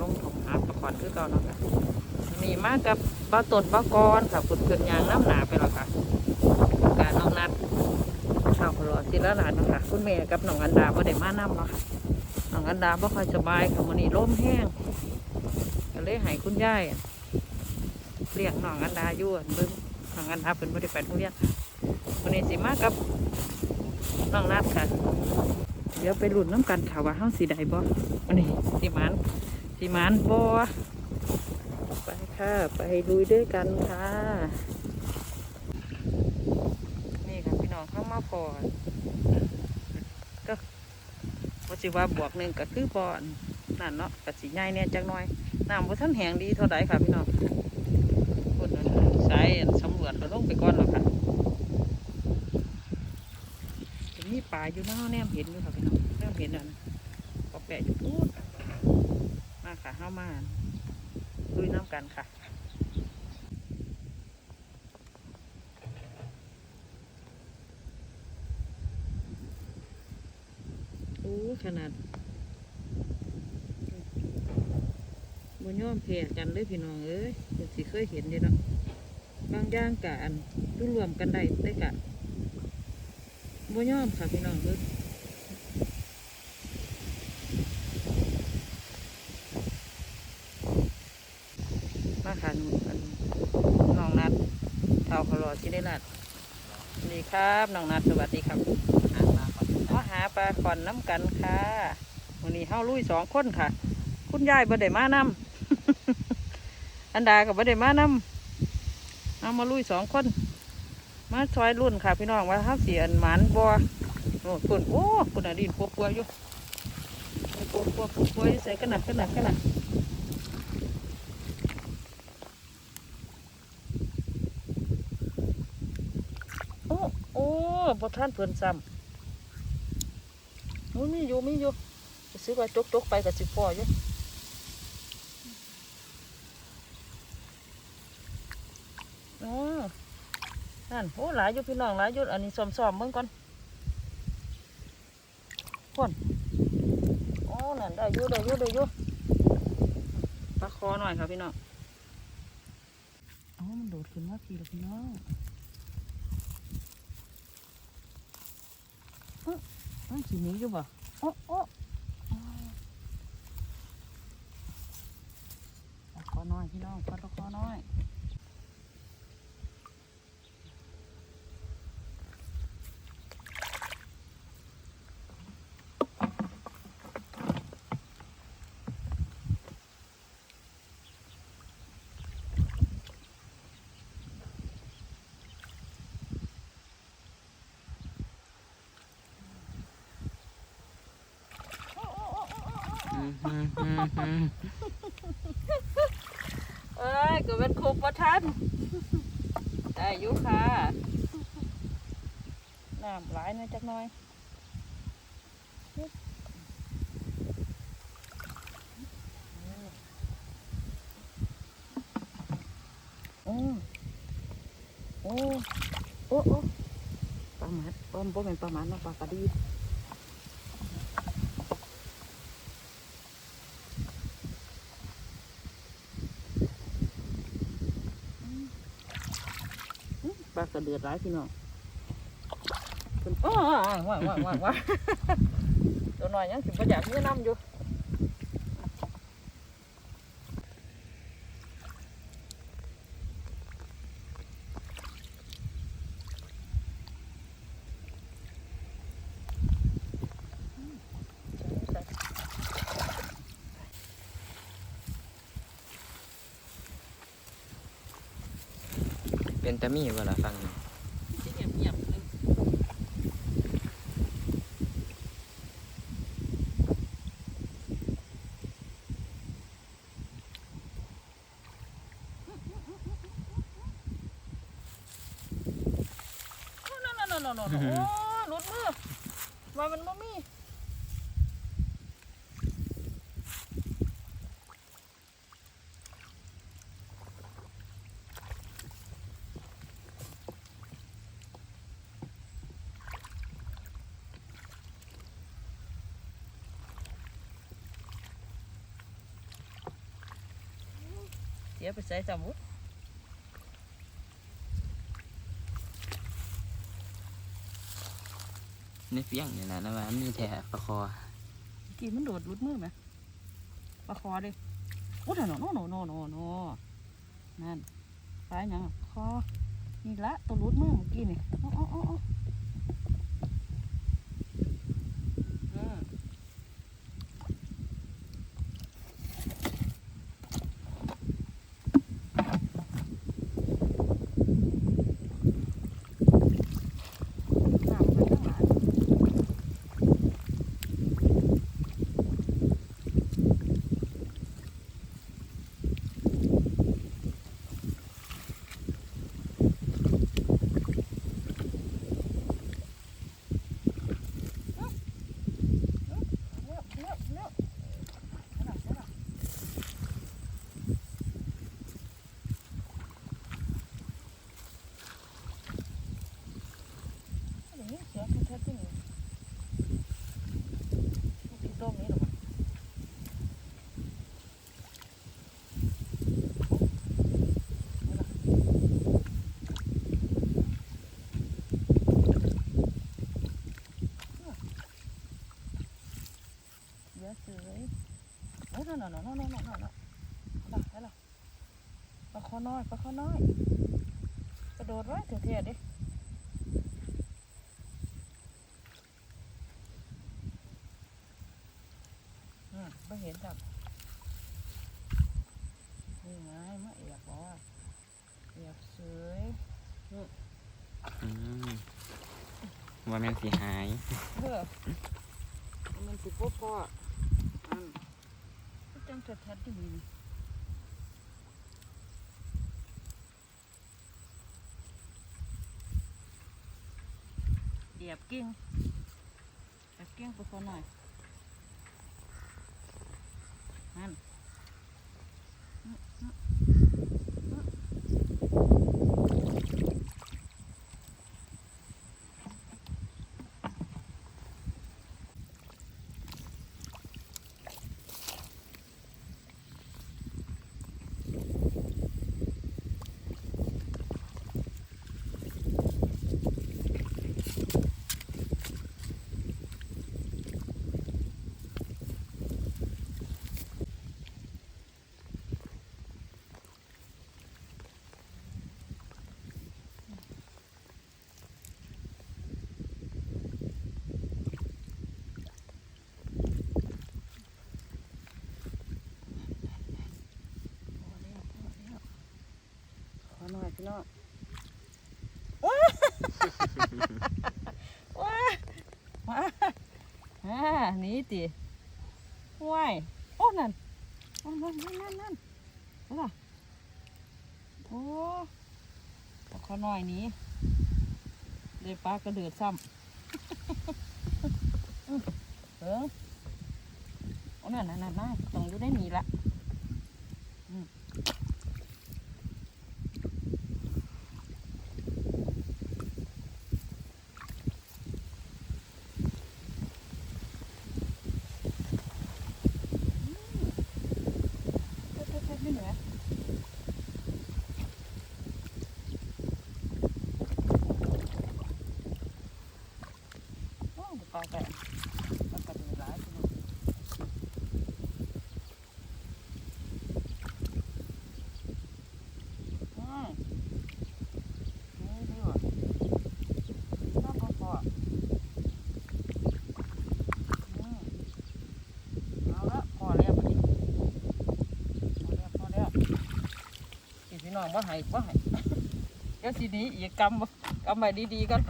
ลงถงหาประกอนคือเก่าเนาะค่ะนี่มากับบ้าตดบ้ากรค่ะขุดเกินยางน้ำหนาไปแล้วค่ะการน้องนัดข้าวพลอศิลาลานเนะค่ะคุณแม่กับน้องอันดาบ่ได้มานํเนาะค่ะน้องอันดาบ่ค่อยสบายค่ะมื้อนี้ลมแห้งก็เลยให้คุณยายเลี้ยงน้องอันดาอยู่อั่นเบิ่งน้องอันดาเพิ่นบ่ได้ไปโรงเรียนมื้อนี้สิมากับน้องนัดค่ะเดี๋ยวไปหลุ้นน้ำกันค่ะว่าเฮาสิได้บ่อันนี้สิหมาน สิหมานบ่ไปค่ะ ไปลุยด้วยกันค่ะ นี่ค่ะพี่น้องเข้ามาพอก็ว่าสิว่าบวกหนึ่งก็คือพอนั่นเนาะกะสิใหญ่เนี่ยจักหน่อยน้ำว่าท่านแห้งดีเท่าใดค่ะพี่น้องคนนั้นสายอันสำรวจก็ลงไปก่อนแล้วค่ะจะมีป่าอยู่เนาะแนมเห็นอยู่ค่ะพี่น้องแนมเห็นอันปอแปะอยู่พูด มาลุยน้ำกันค่ะโอ้ขนาดบนย่อมเพกันเลยพี่น้องเอ้ยเดี๋ยวสิเคยเห็นเด้เนาะบางย่างกะอันรุ่รวมกันได้ได้กะบนย่อมค่ะพี่น้องเอ้ยมาค่ะอันน้องนัดเท่าเขา รอที่ได้นัดสวัสดีครับน้องนัดสวัสดีครับมาหาปลาขอนน้ำกันค่ะวันนี้เฮาลุยสองคนค่ะ คุณยายบ่ได้มานำอันดากับบ่ได้มานำเอามาลุยสองคน มาซอยรุ่นค่ะ พี่น้องว่าเฮาเสียนหมานบ่โอ้คุณโอ้คุณอดินปัวปัวๆอยู่ปัวปัวปัวปัวๆใส่กันหนักกันหนักกันหนักโอ้โอ้ บ่ท่านเพิ่นซ้ำมุ้ยมีอยู่มีอยู่จะซื้อว่าจกจกๆไปกับสิพ่ออยู่อ๋อนั่นโอ้หลายอยู่พี่น้องหลายอยู่อันนี้ซ้อมๆเบิ่งก่อนพ่นโอ้นั่นได้อยู่ได้อยู่ได้อยู่ปลาคอหน่อยครับพี่น้องอ๋อมันโดดขึ้นมาพี่ละพี่น้องอื้อ มันสิหนีอยู่บ่โอ้โอ้ปลาคอน้อยพี่น้องปลาคอน้อย เอ้ยก็เป็นคุกประทันได้อยู่ค่ะน้ำหลายนะจักหน่อยโอ้โอ้โอ้ปลาหมัดปลาบ่เป็นปลาหมัดเนาะปลากระดี กระเดือดร้ายพี่น้องคุณอ้อว้าวว้าวว้าวว้าวตัวหน่อยยังถึงประหยัดนี่น้ำอยู่ เป็นตมีเวลาฟังนี่สิเงียบเงียบนึงโอ้หลุดมือว่ามันบ่มี สียไปใส่จำวุ้ในเฟี้ยงนี่นะนะว่ามีแท้ประคอกี่มันโดดรุดมือไหมปลาคอดิโอ้โหโนโนโนโนโนโนนั่นปลาหยังอะคอนี่ละตัวรุดมือเมื่อกี้นี่อ๋ออ๋ออ๋ออ๋ออืมน้ำมันทั้งหลาย เร็วเร็วเร็วเอาล่ะเอาล่ะเอาอย่างนี้เสียงแท้ๆที่นี่ลูกที่ต้มนี้หรอวะเอาล่ะเดี๋ยวเสือย โอ้นั่นน่ะนั่นน่ะนั่นน่ะนั่นน่ะเอาล่ะเอาล่ะปลาคอน้อยปลาคอน้อยกระโดดไว้ถึงเทียดิอืมไม่เห็นจับนี่ไงมะเอียบบอกว่าเอียบเสยอืมว่าแม่นสิหายเพื่อมันสิพ่อพ่ออัน จังจะแท้ดีเอียบกิ้งเอียบกิ้งไปคนหน่อยนั่น พอแล้วพอแล้ว ขอหน่อยพี่น้องว้าว้าอ่านี่ติว้ายโอ้นั่นนั่นนั่นนั่นนั่นนั่นเอาล่ะโอ้เอขอน่อยนี้เดี๋ยวปลากระเดือดซ้ำเออโอ้นั่นนั่นนั่นนั่นต้องอยู่ได้หนีละ เท็ดเท็ดเท็ดไม่เหนือโอ้ปลาแกะปลากระดูกหลายพี่น้องอืมนี่ดีว่ะน้ำพอพออืมเอาละพอแล้วบัดนี้ พอแล้วพอแล้ว สิพี่น้องว่าให้ว่าให้เดี๋ยวสีนี้อีกกำบ่กำไปดีๆกัน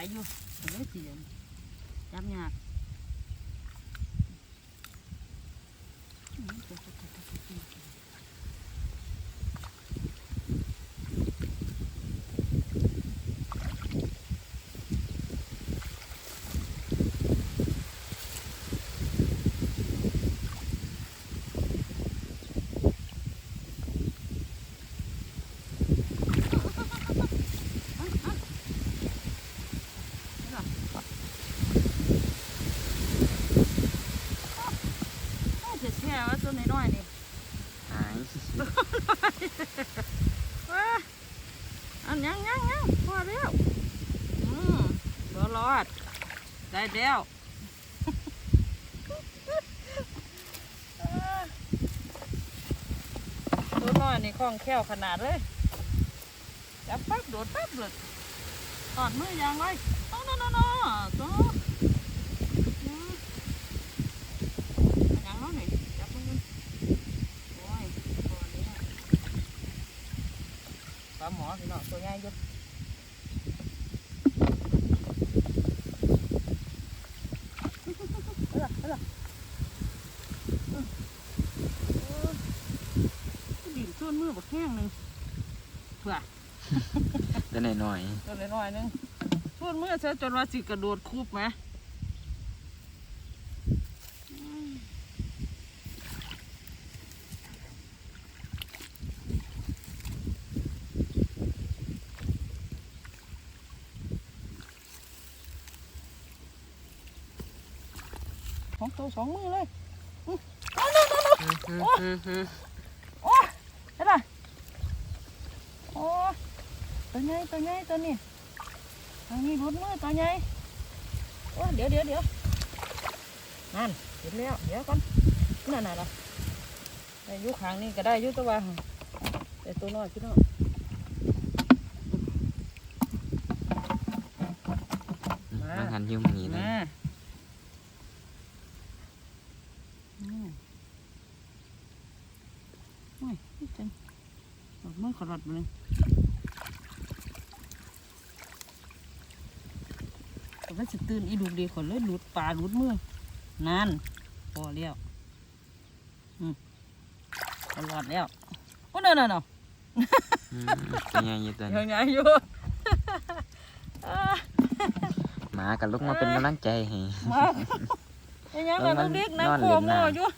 ายอยู่ก็เลยเสียจับยากอืมตัวตัวตัวตัวตัว น่าจะแช่ไว้ตัวน้อยๆนี่ หาย ว้าอันยังยังยังพอแล้วอืมบ่รอด ได้แล้วตัวน้อยนี่คล่องแคล่วขนาดเลยจับปั๊บโดดปั๊บเลยตอดมือยางไว้โอ้โนโนโนตัวอืมอันยังเนาะนี่จับมือโอ้ยพอแล้วปลาหมอพี่น้องตัวใหญ่อยู่เอาล่ะเอาล่ะอืมโอ้ยดินส่วนมือบักแห้งหนึ่งเผื่อ เดี๋ยวหน่อยตัวน้อยๆหนึงพูดเมื่อเช้าจนว่าสิกระโดดคูบไหมสองตัวสองมือเลยๆโอ้เห็นปะโอ้ ตัวใหญ่ตัวใหญ่ตัวนี้ทางนี้รุดมือตัวใหญ่โอ้เดี๋ยวเดี๋ยวเดี๋ยวนั่นเห็นแล้วเดี๋ยวก่อนนั่นน่ะล่ะได้อยุขางนี้ก็ได้อยุตัวว่าแต่ตัวน้อยพี่น้องมาบางหันอยุ่มอนี้เลยมาอืมโอ้ยนี่จังดอกมือขอรอดมาเลยแต่ว่า สิตื่นอีดูกดีขอนเลยหลุดปลาหลุดมือนั่นพอแล้วอืมขอรอดแล้วโอ้เนาะเนาะเนาะอืมเป็นไงอยู่ตัวยันี้งไงอยู่อ่าหมากับลูกมาเป็นกำลังใจให้มายังไงกันเออมัลูนกเล็กนอนน้ำโคเล่นมอน้ำอยู่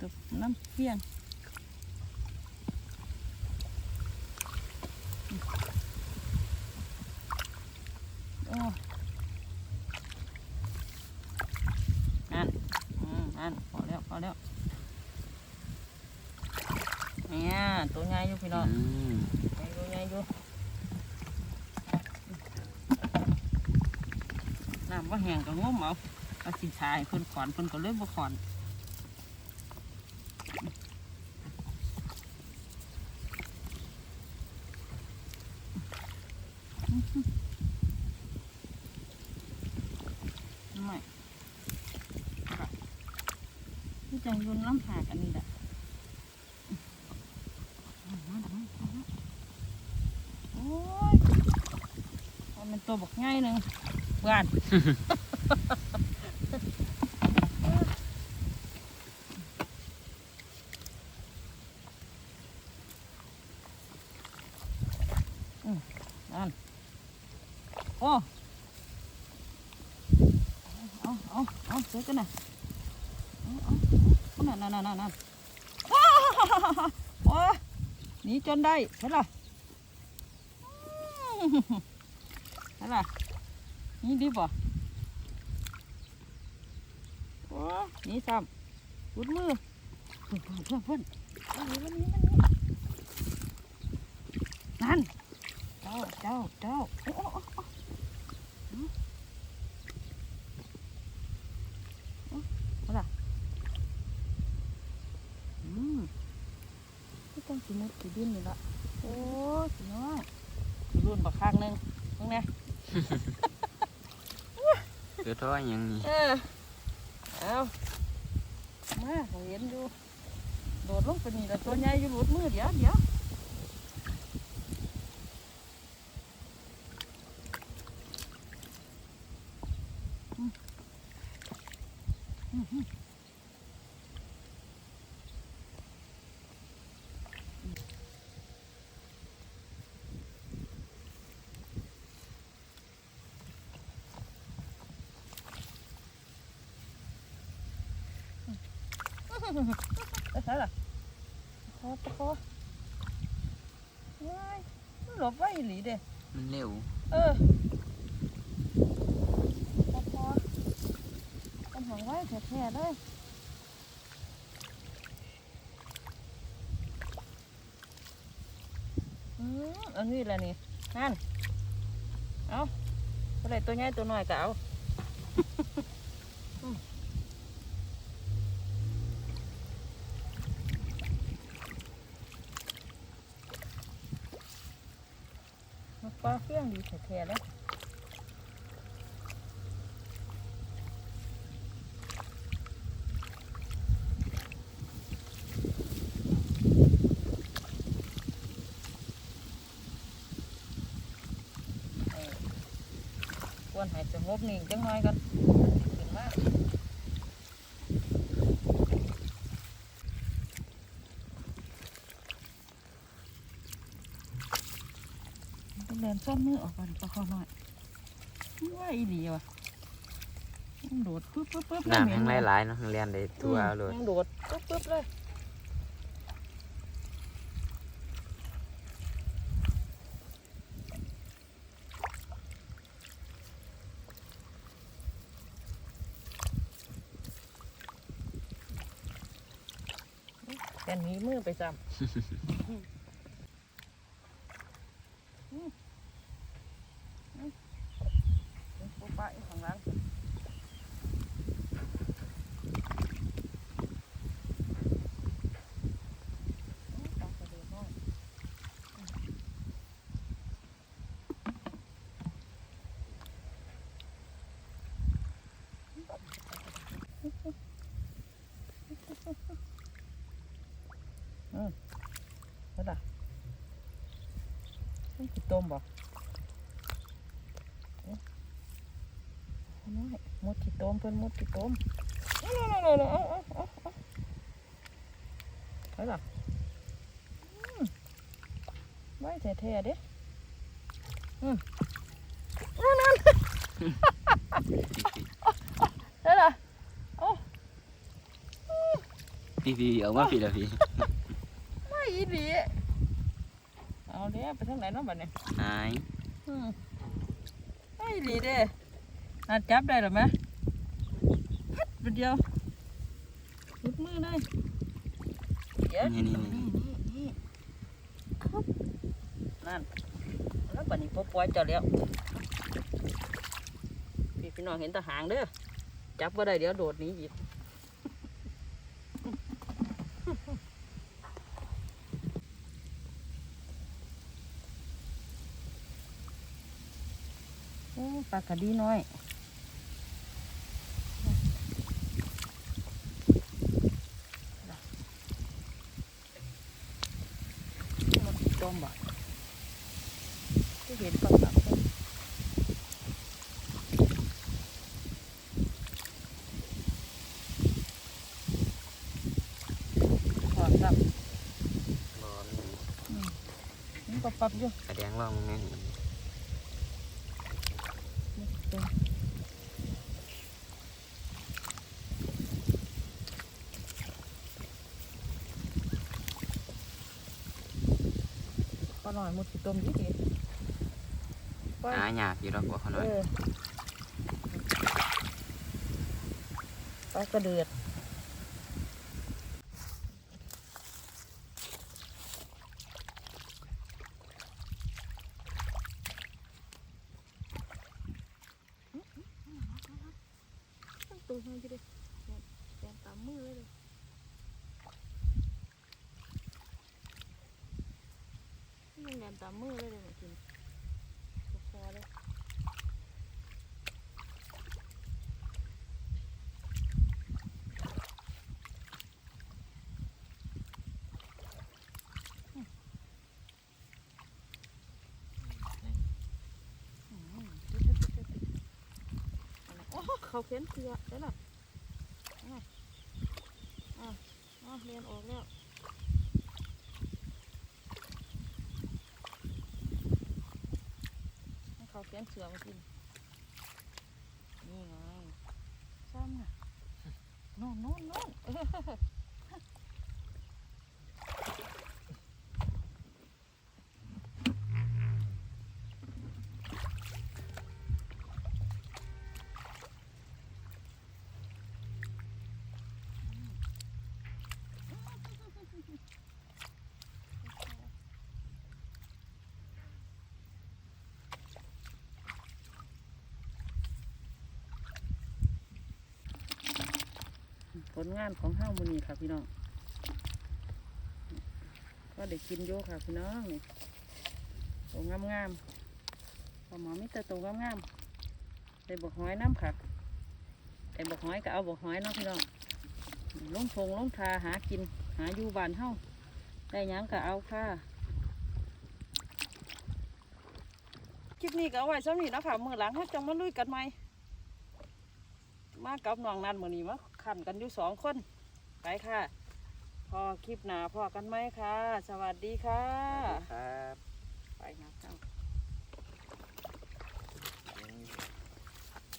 กับน้ำเพียง นั่นอืมนั่นพอแล้วพอแล้วเนี่ยตัวใหญ่อยู่พี่น้องอืมใหญ่อยู่ใหญ่อยู่น้ำว่าแห้งก็งมเอาเอาสิชายเพิ่นขอนเพิ่นก็เลยบ่ขอนไม่ค่ะที่ จังยนล้ำผากอันนี้แหละโอ้ยมันเป็นตัวบักง่ายหนึ่งเพื่อนอืมนั่นโอ้ เอาเอาเอาเจอกันนะเอาเอาเอา นั่นนั่นนั่นนั่นโอ้หนีจนได้เห็นล่ะอืมเห็นล่ะนี่ดีบ่โอ้หนีซ้ำรุดมือเพื่อนเพื่อนเพื่อนนั่นเจ้าเจ้าเจ้าโอ้ อืมที่ต้องสิมุดสิดินนี่ละโอ้ยสิน้อยรุ่นบักข้างหนึงตรงเนี้ย เกิดเพราะว่าหยังนี่เออเอามาเขาเห็นอยู่ โดดลงไปนี่แล้วตัวใหญ่อยู่หลุดมือเดี๋ยวเดี๋ยว ได้ใช่ล่ะคอ ตะคอว้ายมันหลบไว้อีหลีเด้มันเร็ว เออพอพอเป็นหางไว้แท้ๆเลยอืมอันนี้แหละนี่ นั่น เอาอะไรตัวใหญ่ตัวน้อยก็เอา อืมมันปลา เฟี้ยงดีแท้ๆเลยควรให้สงบนิ่งจังน้อยกันขึ้นมาก องเดินซ่อนมือออกก่อนปลาคอหน่อยว่าอีหลีว่ะมันโดดปึ๊บปึ๊บปึ๊บน้ำแห้งหลายๆเนาะมันเรียนได้ทั่วเลยมันโดดปึ๊บปึ๊บเลยแต่หนีมือไปซ้ำ อืมอืมเดี๋ยวปูปลาอยู่ข้างหล่างสิโอ้ยปลากระเดือกน้อยอืมเห็นปะมันสิต้มบ่เอ๊ะ น้อยมดขี้ต้มเพิ่นมดขี้ต้มเอาๆๆๆเอาเอาเอาเอาเห็นปะอืมไว้แท้ๆเด้อืมนั่นนั่นเห็นปะพี่พี่เอามาพี่ละพี่ไม่อีหลีเอาเด้ไปทางไหนเนาะบัดนี้หายอืมไม่อีหลีเด้ อาจับได้หรือไหมพัดไปเดียวลุดมือได้เดี๋ยวนี่นี่นี่นี่นั่นแล้วบัดนี้พอปล่อยเจ้าแล้วพี่พี่น้องเห็นแตาหางเด้อจับว่าได้เดี๋ยวโดดนี้อีกโอ้ปลากระดีน้อยมันจมบ่ที่เห็นปลาปลาขอสับ บอล มัน ปลาปับอยู่กระแดงลองแม่นปลาหน่อยหมดสิต้มยี่ดีปลาหาหยาบอยู่แล้วกว่าเขาหน่อยเออปลากระเดือดตัวมันจะได้แกนตามมือเลย มันแกนตามมือเลยเลยกินพอเลยเขาเข็นเสือได้ละอะอะอะเรียนออกแล้ว ให้เขาเข็นเสือมากิน นี่ไงซ้ำน่ะโน่นโน่นโน่น ลงานของห้ามือนี้ค่ะพี่น้อง ก็ได้กินโยค่ะพี่น้องนี่ตัวงามงามๆพอหมอมิตรตัวงามงามๆได้บกหอยน้ำค่ะแต่บกหอยก็เอาบกหอยเนาะพี่น้องลงทงลงทาหากินหาอยู่บ้านเฮ้าได้ยังก็เอาค่ะ คลิปนี้ก็เอาไว้สำนี้นาะคะมือหลังเขาจะมาลุยกันไหมมากับน้องนันมือนี้มา ขันกันอยู่สองคน ไปค่ะ พอคลิปหนาพอกันไหมค่ะ สวัสดีค่ะ ครับไปนะครับ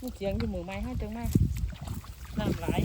ลูกเสียงอยู่มือไม้ให้จังไหมน้ำไหลาย